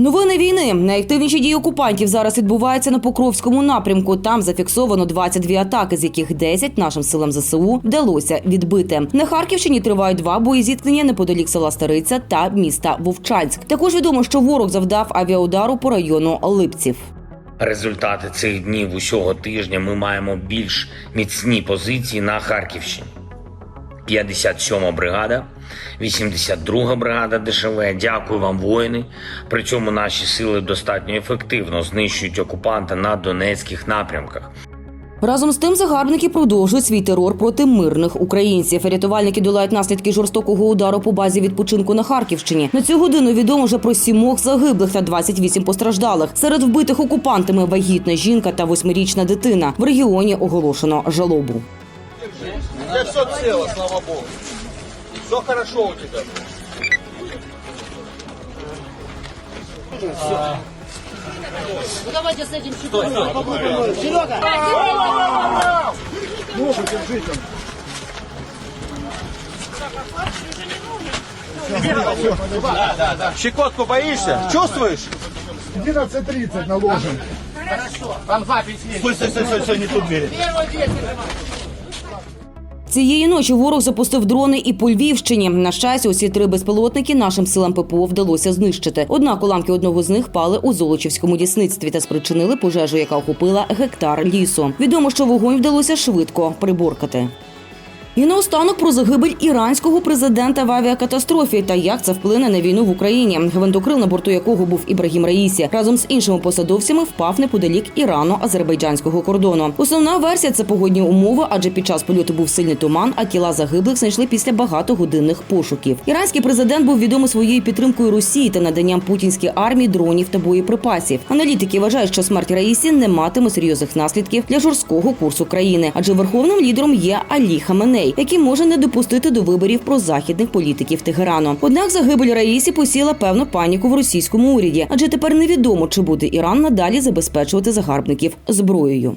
Новини війни. Найактивніші дії окупантів зараз відбуваються на Покровському напрямку. Там зафіксовано 22 атаки, з яких 10 нашим силам ЗСУ вдалося відбити. На Харківщині тривають два боєзіткнення неподалік села Стариця та міста Вовчанськ. Також відомо, що ворог завдав авіаудару по району Липців. Результати цих днів усього тижня ми маємо більш міцні позиції на Харківщині. 57 бригада, 82 бригада ДШВ. Дякую вам, воїни. При цьому наші сили достатньо ефективно знищують окупанта на донецьких напрямках. Разом з тим загарбники продовжують свій терор проти мирних українців. Рятувальники долають наслідки жорстокого удару по базі відпочинку на Харківщині. На цю годину відомо вже про сімох загиблих та 28 постраждалих. Серед вбитих окупантами вагітна жінка та восьмирічна дитина. В регіоні оголошено жалобу. Все цело, слава богу. Все хорошо у тебя. Ну давайте с этим сюда. Серега! Можно держи там. Да, да, да. Щекотку боишься? Чувствуешь? 11.30 наложим. Хорошо. Там запись есть. Стой, стой, стой, стой, не тут двери. Первый Цієї ночі ворог запустив дрони і по Львівщині. На щастя, усі три безпілотники нашим силам ППО вдалося знищити. Однак уламки одного з них пали у Золочівському лісництві та спричинили пожежу, яка охопила гектар лісу. Відомо, що вогонь вдалося швидко приборкати. І наостанок про загибель іранського президента в авіакатастрофі та як це вплине на війну в Україні. Гвинтокрил, на борту якого був Ібрагім Раїсі, разом з іншими посадовцями впав неподалік Ірано-азербайджанського кордону. Основна версія це погодні умови, адже під час польоту був сильний туман, а тіла загиблих знайшли після багатогодинних пошуків. Іранський президент був відомий своєю підтримкою Росії та наданням путінській армії дронів та боєприпасів. Аналітики вважають, що смерть Раїсі не матиме серйозних наслідків для жорсткого курсу країни, адже верховним лідером є Алі Хаменей, які може не допустити до виборів про західних політиків Тегерану. Однак загибель Раїсі посіла певну паніку в російському уряді, адже тепер невідомо, чи буде Іран надалі забезпечувати загарбників зброєю.